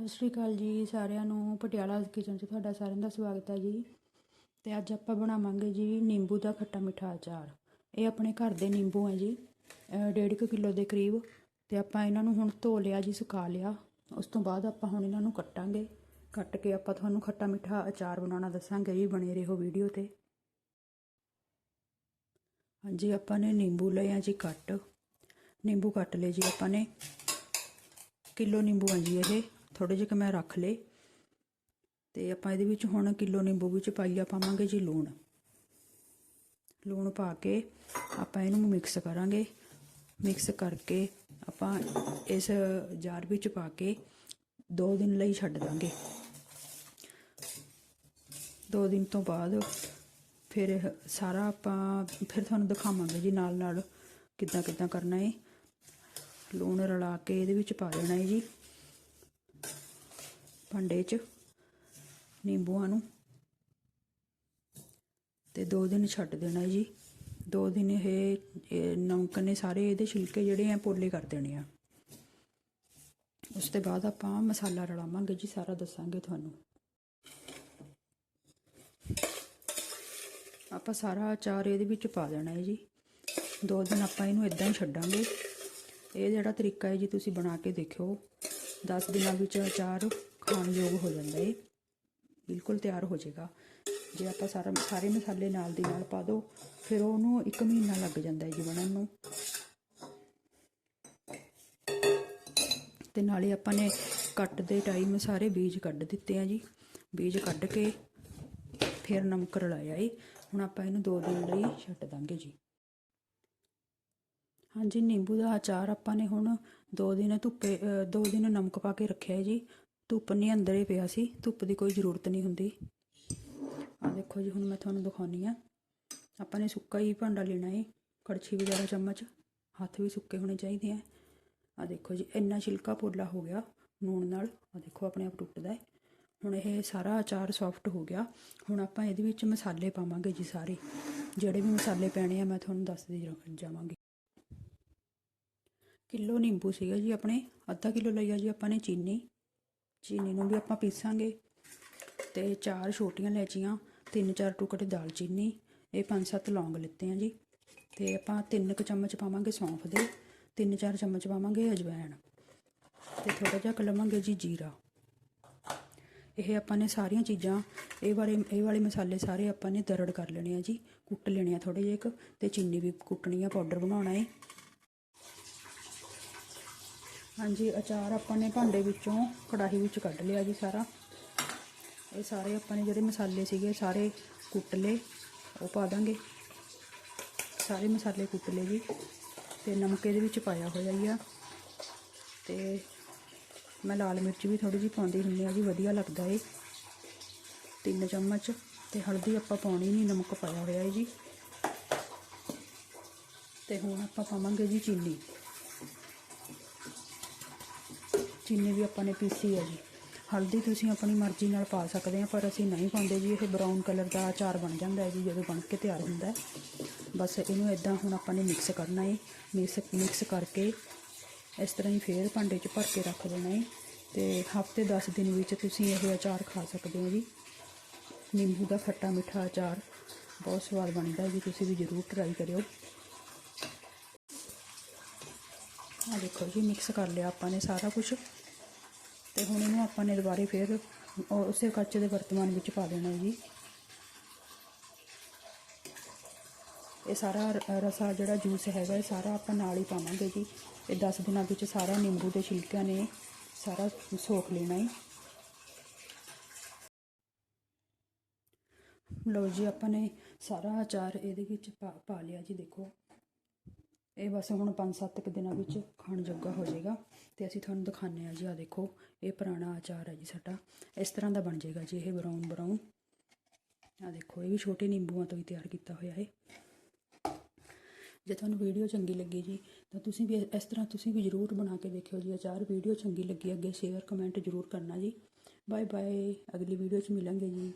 ਸਤਿ ਸ਼੍ਰੀ ਅਕਾਲ ਜੀ ਸਾਰਿਆਂ ਨੂੰ। ਪਟਿਆਲਾ ਕਿਚਨ 'ਚ ਤੁਹਾਡਾ ਸਾਰਿਆਂ ਦਾ ਸਵਾਗਤ ਹੈ ਜੀ। ਤੇ ਅੱਜ ਆਪਾਂ ਬਣਾਵਾਂਗੇ ਜੀ ਨਿੰਬੂ ਦਾ ਖੱਟਾ ਮਿੱਠਾ ਅਚਾਰ। ਇਹ ਆਪਣੇ ਘਰ ਦੇ ਨਿੰਬੂ ਹੈ ਜੀ, ਅਹ ਡੇਢ ਕੁ ਕਿਲੋ ਦੇ ਕਰੀਬ। ਤੇ ਆਪਾਂ ਇਹਨਾਂ ਨੂੰ ਹੁਣ ਧੋ ਲਿਆ ਜੀ, ਸੁਕਾ ਲਿਆ। ਉਸ ਤੋਂ ਬਾਅਦ ਆਪਾਂ ਹੁਣ ਇਹਨਾਂ ਨੂੰ ਕੱਟਾਂਗੇ। ਕੱਟ ਕੇ ਆਪਾਂ ਤੁਹਾਨੂੰ ਖੱਟਾ ਮਿੱਠਾ ਅਚਾਰ ਬਣਾਉਣਾ ਦੱਸਾਂਗੇ ਜੀ ਬਣੇ ਰਹੋ ਵੀਡੀਓ ਤੇ। ਹਾਂਜੀ, ਆਪਾਂ ਨੇ ਨਿੰਬੂ ਲਏ ਆ ਜੀ ਕੱਟ। ਨਿੰਬੂ ਕੱਟ ਲਏ ਜੀ ਆਪਾਂ ਨੇ। ਕਿਲੋ ਨਿੰਬੂ ਆ ਜੀ ਇਹ। ਥੋੜੇ ਜਿਹੇ ਕਿ ਮੈਂ ਰੱਖ ਲਏ। ਤੇ ਆਪਾਂ ਇਹਦੇ ਵਿੱਚ ਹੁਣ ਕਿਲੋ ਨਿੰਬੂ ਵਿੱਚ ਪਾਈਆ ਪਾਵਾਂਗੇ ਜੀ ਲੂਣ। ਲੂਣ ਪਾ ਕੇ ਆਪਾਂ ਇਹਨੂੰ ਮਿਕਸ ਕਰਾਂਗੇ। ਮਿਕਸ ਕਰਕੇ ਆਪਾਂ ਇਸ ਜਾਰ ਵਿੱਚ ਪਾ ਕੇ 2 ਦਿਨ ਲਈ ਛੱਡ ਦਾਂਗੇ। 2 ਦਿਨ ਤੋਂ ਬਾਅਦ ਫਿਰ ਸਾਰਾ ਆਪਾਂ ਫਿਰ ਤੁਹਾਨੂੰ ਦਿਖਾਵਾਂਗੇ ਜੀ ਨਾਲ ਨਾਲ ਕਿੱਦਾਂ ਕਿੱਦਾਂ ਕਰਨਾ ਹੈ ਲੂਣ ਰਲਾ ਕੇ ਇਹਦੇ ਵਿੱਚ ਪਾ ਦੇਣਾ ਹੈ ਜੀ। ਭਾਂਡੇ 'ਚ, ਨਿੰਬੂਆਂ ਨੂੰ। ਤੇ 2 ਦਿਨ ਛੱਡ ਦੇਣਾ ਜੀ। 2 ਦਿਨ ਇਹ ਨਮਕ ਨੇ ਸਾਰੇ ਇਹਦੇ ਛਿਲਕੇ ਜਿਹੜੇ ਆ ਪੋਲੇ ਕਰ ਦੇਣੇ ਆ। ਉਸ ਤੋਂ ਬਾਅਦ ਆਪਾਂ ਮਸਾਲਾ ਰਲਾਵਾਂਗੇ ਜੀ, ਸਾਰਾ ਦੱਸਾਂਗੇ ਤੁਹਾਨੂੰ। ਆਪਾਂ ਸਾਰਾ ਅਚਾਰ ਇਹਦੇ ਵਿੱਚ ਪਾ ਦੇਣਾ ਹੈ ਜੀ। ਦੋ ਦਿਨ ਆਪਾਂ ਇਹਨੂੰ ਇਦਾਂ ਹੀ ਛੱਡਾਂਗੇ। ਇਹ ਜਿਹੜਾ ਤਰੀਕਾ ਹੈ ਜੀ, ਤੁਸੀਂ ਬਣਾ ਕੇ ਦੇਖਿਓ। 10 ਦਿਨਾਂ ਵਿੱਚ ਅਚਾਰ ਖਾਣ ਹੋ ਜਾਂਦਾ ਹੈ ਬਿਲਕੁਲ ਤਿਆਰ ਹੋ ਜਾਏਗਾ ਜੇ ਆਪਾਂ ਸਾਰਾ ਸਾਰੇ ਮਸਾਲੇ ਨਾਲ ਦੀ ਨਾਲ ਪਾ ਦੋ, ਫਿਰ ਉਹਨੂੰ 1 ਮਹੀਨਾ ਲੱਗ ਜਾਂਦਾ ਹੈ ਜੀ ਬਣਨ ਨੂੰ। ਤੇ ਨਾਲੇ ਆਪਾਂ ਨੇ ਕੱਟ ਦੇ ਟਾਈਮ ਸਾਰੇ ਬੀਜ ਕੱਢ ਦਿੱਤੇ ਆ ਜੀ। ਬੀਜ ਕੱਢ ਕੇ ਫਿਰ ਨਮਕ ਰਲਾਇਆ ਏ। ਹੁਣ ਆਪਾਂ ਇਹਨੂੰ 2 ਦਿਨ ਲਈ ਛੱਡ ਦਾਂਗੇ ਜੀ। ਹਾਂਜੀ, ਨਿੰਬੂ ਦਾ ਅਚਾਰ ਆਪਾਂ ਨੇ ਹੁਣ 2 ਦਿਨ ਧੁੱਪੇ 2 ਦਿਨ ਨਮਕ ਪਾ ਕੇ ਰੱਖਿਆ ਹੈ ਜੀ। ਧੁੱਪ ਨਹੀਂ ਅੰਦਰ ਹੀ ਪਿਆ ਸੀ, ਧੁੱਪ ਦੀ ਕੋਈ ਜ਼ਰੂਰਤ ਨਹੀਂ ਹੁੰਦੀ। ਆ ਦੇਖੋ ਜੀ, ਹੁਣ ਮੈਂ ਤੁਹਾਨੂੰ ਦਿਖਾਉਣੀ ਆ। ਆਪਾਂ ਨੇ ਸੁੱਕਾ ਹੀ ਭਾਂਡਾ ਲੈਣਾ ਹੈ ਕੜਛੀ ਵਗੈਰਾ ਚਮਚ, ਹੱਥ ਵੀ ਸੁੱਕੇ ਹੋਣੇ ਚਾਹੀਦੇ ਆ। ਆ ਦੇਖੋ ਜੀ, ਇੰਨਾ ਛਿਲਕਾ ਪੋਲਾ ਹੋ ਗਿਆ ਨੂਣ ਨਾਲ ਆ ਦੇਖੋ ਆਪਣੇ ਆਪ ਟੁੱਟਦਾ ਹੈ ਹੁਣ ਇਹ ਸਾਰਾ ਅਚਾਰ ਸੌਫਟ ਹੋ ਗਿਆ। ਹੁਣ ਆਪਾਂ ਇਹਦੇ ਵਿੱਚ ਮਸਾਲੇ ਪਾਵਾਂਗੇ ਜੀ ਸਾਰੇ। ਜਿਹੜੇ ਵੀ ਮਸਾਲੇ ਪੈਣੇ ਆ, ਮੈਂ ਤੁਹਾਨੂੰ ਦੱਸਦੀ ਜਾਵਾਂਗੀ। ਕਿਲੋ ਨਿੰਬੂ ਸੀਗਾ ਜੀ ਆਪਣੇ, ਅੱਧਾ ਕਿਲੋ ਲਈਆ ਜੀ ਆਪਾਂ ਨੇ ਚੀਨੀ ਚੀਨੀ ਨੂੰ ਵੀ ਆਪਾਂ ਪੀਸਾਂਗੇ। ਤੇ ਚਾਰ ਛੋਟੀਆਂ ਲੈਚੀਆਂ ਤਿੰਨ ਚਾਰ ਟੁਕੜੇ ਦਾਲਚੀਨੀ ਇਹ ਪੰਜ ਸੱਤ ਲੌਂਗ ਲਿੱਤੇ ਆ ਜੀ। ਤੇ ਆਪਾਂ ਤਿੰਨ ਕੁ ਚਮਚ ਪਾਵਾਂਗੇ ਸੌਂਫ ਦੇ, ਤਿੰਨ ਚਾਰ ਚਮਚ ਪਾਵਾਂਗੇ ਅਜਵਾਇਣ ਤੇ ਥੋੜਾ ਜਿਹਾ ਕਲਵਾਂਗੇ ਜੀ ਜੀਰਾ। ਇਹ ਆਪਾਂ ਨੇ ਸਾਰੀਆਂ ਚੀਜ਼ਾਂ, ਇਹ ਵਾਲੇ ਇਹ ਵਾਲੇ ਮਸਾਲੇ ਸਾਰੇ ਆਪਾਂ ਨੇ ਦਰੜ ਕਰ ਲੈਣੇ ਆ ਜੀ, ਕੁੱਟ ਲੈਣੇ ਆ ਥੋੜੇ ਜਿਹੇ ਇੱਕ ਤੇ ਚੀਨੀ ਵੀ ਕੁੱਟਣੀ ਆ, ਪਾਊਡਰ ਬਣਾਉਣਾ ਹੈ ਹਾਂਜੀ, ਅਚਾਰ ਆਪਾਂ ਨੇ ਭਾਂਡੇ ਵਿੱਚੋਂ ਕੜਾਹੀ ਵਿੱਚ ਕੱਢ ਲਿਆ ਜੀ ਸਾਰਾ। ਇਹ ਸਾਰੇ ਆਪਾਂ ਨੇ ਜਿਹੜੇ ਮਸਾਲੇ ਸੀਗੇ, ਸਾਰੇ ਕੁੱਟ ਲਏ, ਉਹ ਪਾ ਦਾਂਗੇ। ਸਾਰੇ ਮਸਾਲੇ ਕੁੱਟ ਲਏ ਜੀ ਤੇ ਨਮਕ ਇਹਦੇ ਵਿੱਚ ਪਾਇਆ ਹੋਇਆ ਹੀ ਆ। ਤੇ ਮੈਂ ਲਾਲ ਮਿਰਚ ਵੀ ਥੋੜੀ ਜਿਹੀ ਪਾਉਂਦੀ ਹੁੰਦੀ ਆ ਜੀ, ਵਧੀਆ ਲੱਗਦਾ ਏ। ਤਿੰਨ ਚਮਚ ਤੇ ਹਲਦੀ ਆਪਾਂ ਪਾਉਣੀ ਨਹੀਂ, ਨਮਕ ਪਾਇਆ ਹੋਇਆ ਹੈ ਜੀ। ਤੇ ਹੁਣ ਆਪਾਂ ਪਾਵਾਂਗੇ ਜੀ ਚੀਨੀ। ਚੀਨੀ ਵੀ ਆਪਾਂ ਨੇ ਪੀਸੀ ਹੈ ਜੀ। ਹਲਦੀ ਤੁਸੀਂ ਆਪਣੀ ਮਰਜ਼ੀ ਨਾਲ ਪਾ ਸਕਦੇ ਆ ਪਰ ਅਸੀਂ ਨਹੀਂ ਪਾਉਂਦੇ ਜੀ। ਇਹ ਬਰਾਊਨ ਕਲਰ ਦਾ ਅਚਾਰ ਬਣ ਜਾਂਦਾ ਹੈ ਜੀ, ਜਦੋਂ ਬਣ ਕੇ ਤਿਆਰ ਹੁੰਦਾ ਹੈ। ਬਸ ਇਹਨੂੰ ਇਦਾਂ ਹੁਣ ਆਪਾਂ ਨੇ ਮਿਕਸ ਕਰਨਾ ਹੈ। ਮਿਕਸ ਮਿਕਸ ਕਰਕੇ ਇਸ ਤਰ੍ਹਾਂ ਹੀ ਫੇਰ ਭਾਂਡੇ 'ਚ ਭਰ ਕੇ ਰੱਖ ਦੇਣਾ ਹੈ। ਤੇ ਹਫ਼ਤੇ 10 ਦਿਨ ਵਿੱਚ ਤੁਸੀਂ ਇਹ ਅਚਾਰ ਖਾ ਸਕਦੇ ਹੋ ਜੀ। ਨਿੰਬੂ ਦਾ ਖੱਟਾ ਮਿੱਠਾ ਅਚਾਰ, ਬਹੁਤ ਸਵਾਦ ਬਣਦਾ ਜੀ। ਤੁਸੀਂ ਵੀ ਜ਼ਰੂਰ ਟਰਾਈ ਕਰਿਓ। ਆ ਦੇਖੋ ਜੀ ਮਿਕਸ ਕਰ ਲਿਆ ਆਪਾਂ ਨੇ ਸਾਰਾ ਕੁਝ ਤੇ ਹੁਣ ਇਹਨੂੰ ਆਪਾਂ ਨੇ ਦੁਬਾਰੇ ਫੇਰ ਉਸੇ ਕੱਚ ਦੇ ਵਰਤਮਾਨ ਵਿੱਚ ਪਾ ਦੇਣਾ ਜੀ। ਇਹ ਸਾਰਾ ਰਸਾ ਜਿਹੜਾ ਜੂਸ ਹੈਗਾ, ਇਹ ਸਾਰਾ ਆਪਾਂ ਨਾਲ ਹੀ ਪਾਵਾਂਗੇ ਜੀ। ਇਹ 10 ਦਿਨਾਂ ਵਿੱਚ ਸਾਰਾ ਨਿੰਬੂ ਦੇ ਛਿਲਕਿਆਂ ਨੇ ਸਾਰਾ ਸੋਖ ਲੈਣਾ ਹੈ ਲਓ ਜੀ, ਆਪਾਂ ਨੇ ਸਾਰਾ ਅਚਾਰ ਇਹਦੇ ਵਿੱਚ ਪਾ ਪਾ ਲਿਆ ਜੀ, ਦੇਖੋ। ਇਹ ਬਸ ਹੁਣ 5-7 ਕੁ ਦਿਨਾਂ ਵਿੱਚ ਖਾਣ ਜੋਗਾ ਹੋ ਜਾਏਗਾ ਤੇ ਅਸੀਂ ਤੁਹਾਨੂੰ ਦਿਖਾਉਂਦੇ ਆ ਜੀ ਆ ਦੇਖੋ, ਇਹ ਪੁਰਾਣਾ ਆਚਾਰ ਹੈ ਜੀ ਸਾਡਾ। ਇਸ ਤਰ੍ਹਾਂ ਦਾ ਬਣ ਜਾਏਗਾ ਜੀ, ਇਹ ਬਰਾਊਨ ਬਰਾਊਨ ਆ ਦੇਖੋ, ਇਹ ਵੀ ਛੋਟੇ ਨਿੰਬੂਆਂ ਤੋਂ ਹੀ ਤਿਆਰ ਕੀਤਾ ਹੋਇਆ ਹੈ ਜੇ ਤੁਹਾਨੂੰ ਵੀਡੀਓ ਚੰਗੀ ਲੱਗੀ ਜੀ, ਤਾਂ ਤੁਸੀਂ ਵੀ ਇਸ ਤਰ੍ਹਾਂ ਤੁਸੀਂ ਵੀ ਜ਼ਰੂਰ ਬਣਾ ਕੇ ਦੇਖਿਓ ਜੀ ਆਚਾਰ। ਵੀਡੀਓ ਚੰਗੀ ਲੱਗੀ ਅੱਗੇ ਸ਼ੇਅਰ ਕਮੈਂਟ ਜ਼ਰੂਰ ਕਰਨਾ ਜੀ। ਬਾਏ ਬਾਏ ਅਗਲੀ ਵੀਡੀਓ 'ਚ ਮਿਲਾਂਗੇ ਜੀ।